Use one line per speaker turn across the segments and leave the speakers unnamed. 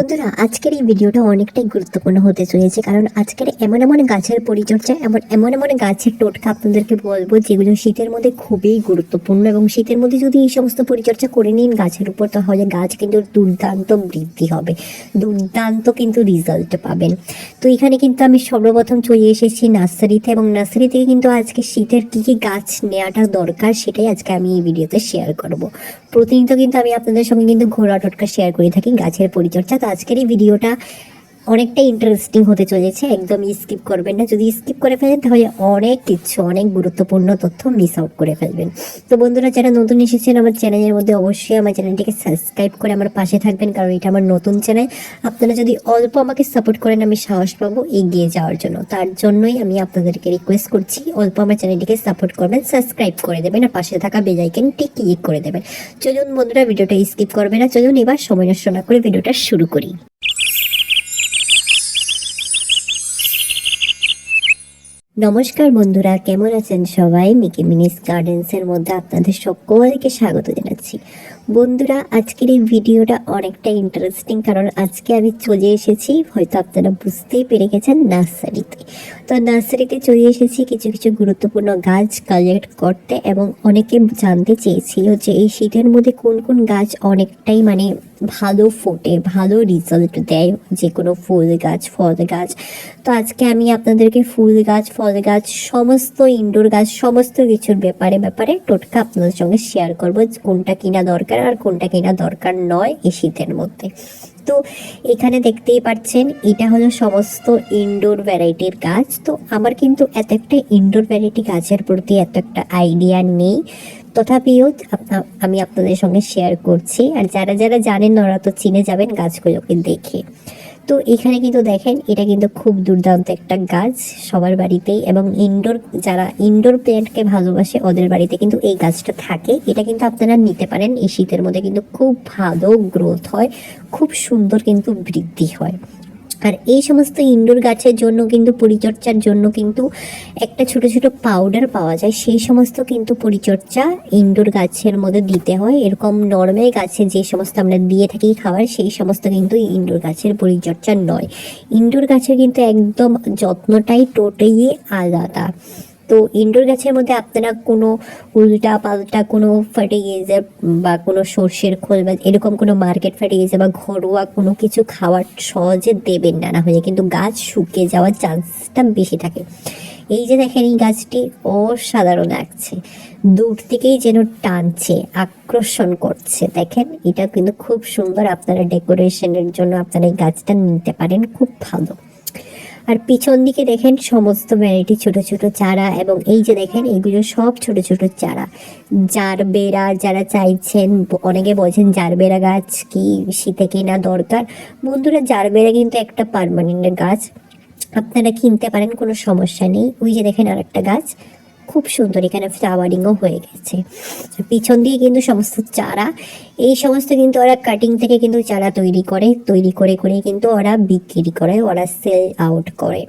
বন্ধুরা, আজকের এই ভিডিওটা অনেকটাই গুরুত্বপূর্ণ হতে চলেছে, কারণ আজকের এমন এমন গাছের পরিচর্যা এমন এমন এমন গাছের টোটকা আপনাদেরকে বলব যেগুলো শীতের মধ্যে খুবই গুরুত্বপূর্ণ এবং শীতের মধ্যে যদি এই সমস্ত পরিচর্যা করে নিন, গাছের উপর তাহলে গাছ কিন্তু দুর্দান্ত বৃদ্ধি হবে, দুর্দান্ত কিন্তু রেজাল্ট পাবেন। তো এখানে কিন্তু আমি সর্বপ্রথম চলে এসেছি নার্সারিতে এবং নার্সারি থেকে কিন্তু আজকে শীতের কী কী গাছ নেওয়াটা দরকার সেটাই আজকে আমি এই ভিডিওতে শেয়ার করব। প্রতিনিয়ত কিন্তু আমি আপনাদের সঙ্গে কিন্তু ঘোরা টোটকা শেয়ার করে থাকি গাছের পরিচর্যা আজকের এই ভিডিওটা। অনেকটা ইন্টারেস্টিং হতে চলেছে, একদম স্কিপ করবেন না। যদি স্কিপ করে ফেলেন, তাহলে অনেক কিছু, অনেক গুরুত্বপূর্ণ তথ্য মিস আউট করে ফেলবেন। তো বন্ধুরা, যারা নতুন এসেছেন আমার চ্যানেলের মধ্যে, অবশ্যই আমার চ্যানেলটিকে সাবস্ক্রাইব করে আমার পাশে থাকবেন, কারণ এটা আমার নতুন চ্যানেল আপনারা যদি অল্প আমাকে সাপোর্ট করেন, আমি সাহস পাবো এগিয়ে যাওয়ার জন্য। তার জন্যই আমি আপনাদেরকে রিকোয়েস্ট করছি, অল্প আমার চ্যানেলটিকে সাপোর্ট করবেন সাবস্ক্রাইব করে দেবেন, আর পাশে থাকা বেলাইকেনটি ক্লিক করে দেবেন। চলুন বন্ধুরা, ভিডিওটা স্কিপ করবে না, চলুন এবার সময় নষ্ট না করে ভিডিওটা শুরু করি। নমস্কার বন্ধুরা কেমন আছেন সবাই? মিকি মিনিস গার্ডেন্সের মধ্যে আপনাদের সকলকে স্বাগত জানাচ্ছি। বন্ধুরা, আজকের এই ভিডিওটা অনেকটা ইন্টারেস্টিং কারণ আজকে আমি চলে এসেছি, হয়তো আপনারা বুঝতেই পেরে গেছেন, নার্সারিতে। তো নার্সারিতে চলে এসেছি, কিছু কিছু গুরুত্বপূর্ণ গাছ কালেক্ট করতে এবং অনেকে জানতে চেয়েছিল যে এই শীতের মধ্যে কোন কোন গাছ অনেকটাই মানে ভালো ফোটে, ভালো রিজাল্ট দেয়, যে কোনো ফুল গাছ, ফল গাছ। তো আজকে আমি আপনাদেরকে ফুল গাছ, ফল গাছ, সমস্ত ইনডোর গাছ, সমস্ত কিছুর ব্যাপারে ব্যাপারে টোটকা আপনাদের সঙ্গে শেয়ার করব কোনটা কিনা দরকার। আর কোনটা কিনা দরকার নয় এই শীতের মধ্যে। তো এখানে দেখতেই পাচ্ছেন, এটা হলো সমস্ত ইনডোর ভ্যারাইটির গাছ। তো আমার কিন্তু এত একটা ইনডোর ভ্যারাইটি গাছের প্রতি এত একটা আইডিয়া নেই। তথাপিও আমি আপনাদের সঙ্গে শেয়ার করছি। আর যারা যারা জানেন, ওরা তো চিনে যাবেন গাছগুলোকে দেখে। তো এখানে কিন্তু দেখেন, এটা কিন্তু খুব দুর্দান্ত একটা গাছ সবার বাড়িতেই এবং ইনডোর যারা ইনডোর প্ল্যান্টকে ভালোবাসে ওদের বাড়িতে কিন্তু এই গাছটা থাকে। এটা কিন্তু আপনারা নিতে পারেন, এই শীতের মধ্যে কিন্তু খুব ভালো গ্রোথ হয়, খুব সুন্দর কিন্তু বৃদ্ধি হয়। আর এই সমস্ত ইনডোর গাছের জন্য কিন্তু পরিচর্যার জন্য কিন্তু একটা ছোট ছোট পাউডার পাওয়া যায়। সেই সমস্ত কিন্তু পরিচর্যা ইনডোর গাছের মধ্যে দিতে হয়। এরকম নর্মাল গাছে যে সমস্ত আমরা দিয়ে থাকি খাবার, সেই সমস্ত কিন্তু ইনডোর গাছের পরিচর্যা নয়। ইনডোর গাছের কিন্তু একদম যত্নটাই টোটেই আলাদা। তো ইনডোর গাছের মধ্যে আপনারা কোনো উল্টা পাল্টা কোনো ফার্টিলাইজার বা কোনো সর্ষের খোল বা এরকম কোনো মার্কেট ফার্টিলাইজার বা ঘরোয়া কোনো কিছু খাওয়ার সহজে দেবেন না। না হলে কিন্তু গাছ শুকিয়ে যাওয়ার চান্সটা বেশি থাকে। এই যে দেখেন এই গাছটি অসাধারণ লাগছে। দূর থেকেই যেন টানছে, আকর্ষণ করছে। দেখেন, এটা কিন্তু খুব সুন্দর আপনারা ডেকোরেশনের জন্য আপনারা এই গাছটা নিতে পারেন, খুব ভালো। আর পিছন দিকে দেখেন সমস্ত ভ্যারাইটি ছোট ছোট চারা এবং এই যে দেখেন এগুলো সব ছোট ছোট চারা। জারবেরা যারা চাইছেন, অনেকে বলছেন জারবেরা গাছ কি শীতে কেনা দরকার? বন্ধুরা, জারবেরা কিন্তু একটা পারমানেন্ট গাছ। আপনারা কিনতে পারেন, কোনো সমস্যা নেই। ওই যে দেখেন আর একটা গাছ। খুব সুন্দর, এখানে ফ্লাওয়ারিংও হয়ে গেছে। পিছন দিয়ে কিন্তু সমস্ত চারা, এই সমস্ত কিন্তু ওরা কাটিং থেকে কিন্তু চারা তৈরি করে তৈরি করে করে কিন্তু ওরা বিক্রি করে, ওরা সেল আউট করে।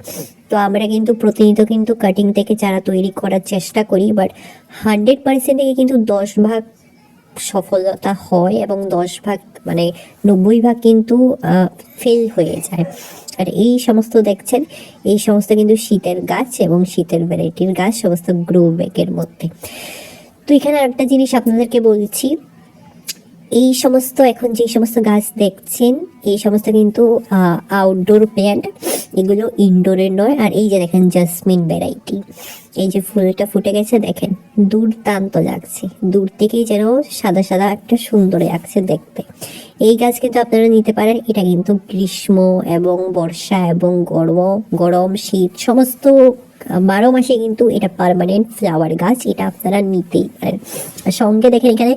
তো আমরা কিন্তু প্রতিনিয়ত কিন্তু কাটিং থেকে চারা তৈরি করার চেষ্টা করি বাট হান্ড্রেড পার্সেন্ট থেকে কিন্তু দশ ভাগ সফলতা হয় এবং দশ ভাগ মানে নব্বই ভাগ কিন্তু ফেল হয়ে যায়। আর এই সমস্ত দেখছেন, এই সমস্ত কিন্তু শীতের গাছ এবং শীতের ভ্যারাইটির গাছ, সমস্ত গ্রো ব্যাগের মধ্যে। তো এখানে একটা জিনিস আপনাদেরকে বলছি, এই সমস্ত, এখন যে সমস্ত গাছ দেখছেন, এই সমস্ত কিন্তু আউটডোর প্ল্যান্ট এগুলো ইনডোরের নয়, আর এই যে দেখেন জাসমিন ভ্যারাইটি এই যে ফুলটা ফুটে গেছে, দেখেন, দুর্দান্ত লাগছে। দূর থেকেই যেন সাদা সাদা একটা সুন্দর লাগছে দেখতে। এই গাছ কিন্তু আপনারা নিতে পারেন, এটা কিন্তু গ্রীষ্ম এবং বর্ষা এবং গরম গরম, শীত, সমস্ত বারো মাসে কিন্তু এটা পার্মানেন্ট ফ্লাওয়ার গাছ, এটা আপনারা নিতেই পারেন। সঙ্গে দেখেন এখানে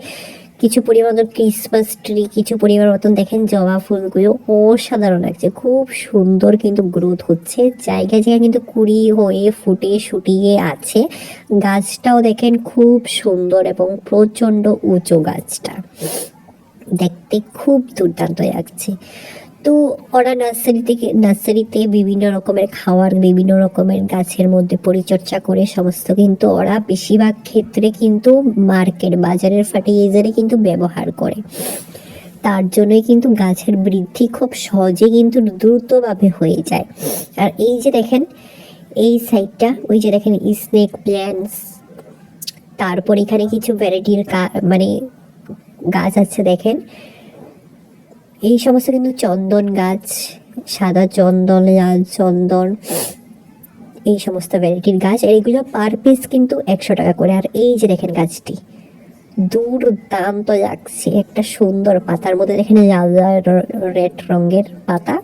কিছু পরিমাণ ক্রিসমাস ট্রি কিছু পরিমাণ মতন দেখেন জবা ফুলগুলো অসাধারণ লাগছে। খুব সুন্দর কিন্তু গ্রোথ হচ্ছে। জায়গায় জায়গায় কিন্তু কুড়ি হয়ে, ফুটে, শুটিয়ে আছে। গাছটাও দেখেন খুব সুন্দর এবং প্রচণ্ড উঁচু গাছটা। দেখতে খুব দুর্দান্ত লাগছে। তো ওরা নার্সারি থেকে নার্সারিতে বিভিন্ন রকমের খাওয়ার, বিভিন্ন রকমের গাছের মধ্যে পরিচর্যা করে সমস্ত কিন্তু ওরা বেশিরভাগ ক্ষেত্রে কিন্তু মার্কেট বাজারের ফার্টিলাইজারে কিন্তু ব্যবহার করে। তার জন্যই কিন্তু গাছের বৃদ্ধি খুব সহজে কিন্তু দ্রুতভাবে হয়ে যায়। আর এই যে দেখেন, এই সাইডটা ওই যে দেখেন স্নেক প্ল্যান্টস তারপর এখানে কিছু ভ্যারাইটির মানে গাছ আছে দেখেন। এই সমস্ত কিন্তু চন্দন গাছ, সাদা চন্দন, লাল চন্দন, এই সমস্ত ভ্যারাইটির গাছ। আর এগুলো পার পিস কিন্তু একশো টাকা করে। আর এই যে দেখেন গাছটি দুর্দান্ত লাগছে। একটা সুন্দর পাতার মধ্যে দেখেন লাল লাল রেড রঙের পাতা।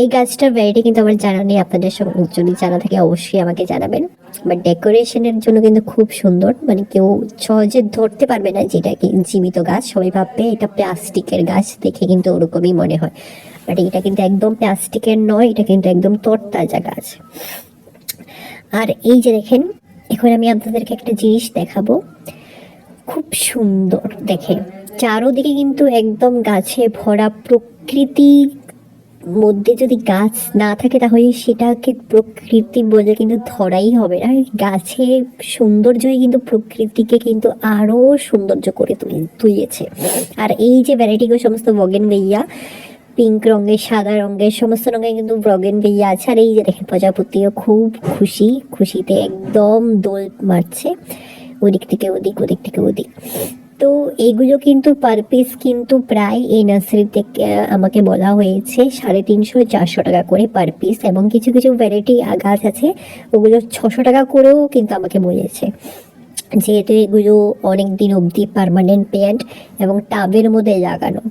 এই গাছটার ভ্যারাইটি কিন্তু আমার জানা নেই। আপনাদের সঙ্গে যদি জানা থাকে অবশ্যই আমাকে জানাবেন। বাট ডেকোরেশনের জন্য কিন্তু খুব সুন্দর। মানে কেউ সহজে ধরতে পারবে না যেটা কি জীবিত গাছ। সবাই ভাববে এটা প্লাস্টিকের গাছ, দেখে কিন্তু ওরকমই মনে হয়। বাট এটা কিন্তু একদম প্লাস্টিকের নয়, এটা কিন্তু একদম তরতাজা গাছ। আর এই যে দেখেন, এখন আমি আপনাদেরকে একটা জিনিস দেখাবো। খুব সুন্দর দেখে চারোদিকে কিন্তু একদম গাছে ভরা প্রকৃতি মধ্যে যদি গাছ না থাকে তাহলে সেটাকে প্রকৃতি বলে কিন্তু ধরাই হবে না। গাছে সৌন্দর্যই কিন্তু প্রকৃতিকে কিন্তু আরও সৌন্দর্য করে তুলে তুলিয়েছে। আর এই যে ভ্যারাইটিগুলো সমস্ত বগেন বেইয়া পিঙ্ক রঙের, সাদা রঙের, সমস্ত রঙের কিন্তু ব্রগেন বেইয়া আছে। আর এই যে দেখেন প্রজাপতিও খুব খুশি, খুশিতে একদম দোল মারছে। ওদিক থেকে ওদিক ওদিক থেকে ওদিক। তো এগুলো কিন্তু পার পিস কিন্তু প্রায় এই নার্সারি থেকে আমাকে বলা হয়েছে সাড়ে তিনশো চারশো টাকা করে পার পিস এবং কিছু কিছু ভ্যারাইটি গাছ আছে, ওগুলো ছশো টাকা করেও কিন্তু আমাকে বলেছে। যেহেতু এগুলো অনেক দিন অবধি পারমানেন্ট প্যান্ট এবং টাবের মধ্যে লাগানো।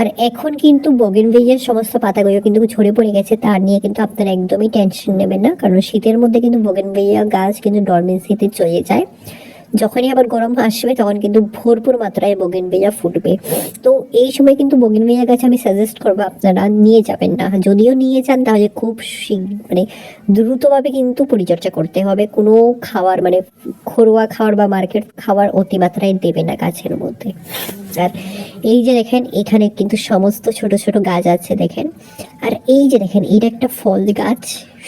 আর এখন কিন্তু বগেনভেলিয়ার সমস্ত পাতাগুলো কিন্তু ঝরে পড়ে গেছে, তার নিয়ে কিন্তু আপনারা একদমই টেনশন নেবেন না, কারণ শীতের মধ্যে কিন্তু বগেনভেলিয়া গাছ কিন্তু ডরমেন্সিতে চলে যায়। যখনই আবার গরম আসবে তখন কিন্তু ভরপুর মাত্রায় বগেনভেলিয়া ফুটবে। তো এই সময় কিন্তু বগেনভেলিয়া গাছ আমি সাজেস্ট করব, আপনারা নিয়ে যাবেন না। যদিও নিয়ে যান, তাহলে খুব মানে দ্রুতভাবে কিন্তু পরিচর্যা করতে হবে। কোনো খাবার মানে ঘরোয়া খাবার বা মার্কেট খাবার অতিমাত্রায় দেবে না গাছের মধ্যে। আর এই যে দেখেন, এখানে কিন্তু সমস্ত ছোট ছোট গাছ আছে, দেখেন। আর এই যে দেখেন, এটা একটা ফল গাছ।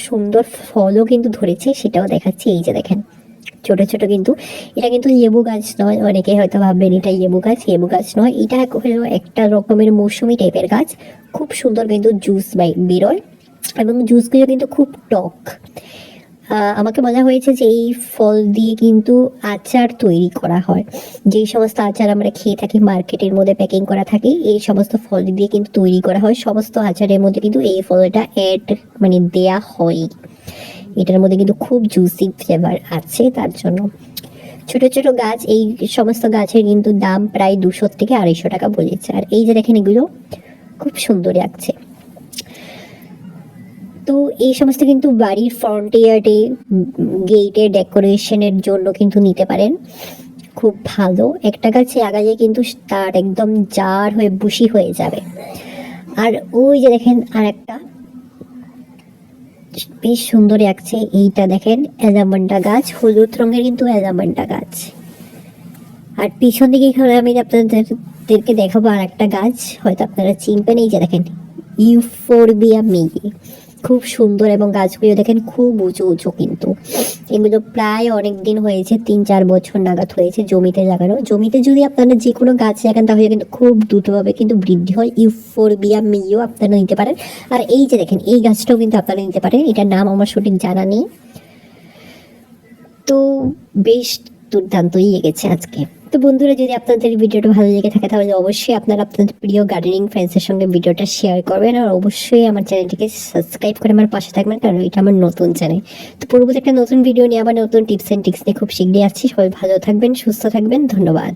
সুন্দর ফলও কিন্তু ধরেছে, সেটাও দেখাচ্ছি। এই যে দেখেন ছোট ছোট কিন্তু এটা কিন্তু লেবু গাছ নয়। অনেকে হয়তো ভাববেন এটা লেবু গাছ লেবু গাছ নয়। এটা হলো একটা রকমের মৌসুমি টাইপের গাছ। খুব সুন্দর কিন্তু জুস বেরোয় এবং জুসগুলো কিন্তু খুব টক। আমাকে বলা হয়েছে যে এই ফল দিয়ে কিন্তু আচার তৈরি করা হয়। যেই সমস্ত আচার আমরা খেয়ে থাকি, মার্কেটের মধ্যে প্যাকিং করা থাকে, এই সমস্ত ফল দিয়ে কিন্তু তৈরি করা হয়। সমস্ত আচারের মধ্যে কিন্তু এই ফলটা অ্যাড মানে দেয়া হয় এটার মধ্যে কিন্তু খুব জুসি ফ্লেভার আছে, তার জন্য ছোট ছোট গাছ, এই সমস্ত গাছের কিন্তু দাম প্রায় দুশো থেকে আড়াইশো টাকা বলেছে। আর এই যে দেখেন এগুলো, খুব সুন্দর লাগছে। তো এই সমস্ত কিন্তু বাড়ির ফ্রন্ট ইয়ার্ডে গেটে ডেকোরেশনের জন্য কিন্তু নিতে পারেন। খুব ভালো। একটা গাছে আগালে কিন্তু তার একদম জার হয়ে বুশি হয়ে যাবে। আর ওই যে দেখেন আর একটা বেশ সুন্দর লাগছে। এইটা দেখেন অ্যাজামান্ডা গাছ, হলুদ রঙের কিন্তু অ্যাজামান্ডা গাছ। আর পিছন দিকে এখানে আমি আপনাদেরকে দেখাবো আর একটা গাছ, হয়তো আপনারা চিনবেন। এই যে দেখেন, ইউফোরবিয়া মেগি। খুব সুন্দর এবং গাছগুলো দেখেন খুব উঁচু উঁচু কিন্তু। এগুলো প্রায় অনেক দিন হয়েছে, তিন চার বছর নাগাদ হয়েছে জমিতে লাগানো। জমিতে যদি আপনারা যে কোনো গাছ লাগান, তাহলে কিন্তু খুব দ্রুতভাবে কিন্তু বৃদ্ধি হয়। ইউফোরবিয়া মিও আপনারা নিতে পারেন। আর এই যে দেখেন, এই গাছটাও কিন্তু আপনারা নিতে পারেন। এটার নাম আমার সঠিক জানা নেই। তো বেশ দুর্দান্তই এগেছে আজকে। তো বন্ধুরা, যদি আপনাদের ভিডিওটা ভালো লেগে থাকে, তাহলে অবশ্যই আপনারা আপনাদের প্রিয় গার্ডেনিং ফ্রেন্ডসের সঙ্গে ভিডিওটা শেয়ার করবেন আর অবশ্যই আমার চ্যানেলটিকে সাবস্ক্রাইব করে আমার পাশে থাকবেন, কারণ এটা আমার নতুন চ্যানেল তো পরবর্তী একটা নতুন ভিডিও নিয়ে আবার নতুন টিপস অ্যান্ড টিক্স নিয়ে খুব শীঘ্রই আসছি। সবাই ভালো থাকবেন, সুস্থ থাকবেন, ধন্যবাদ।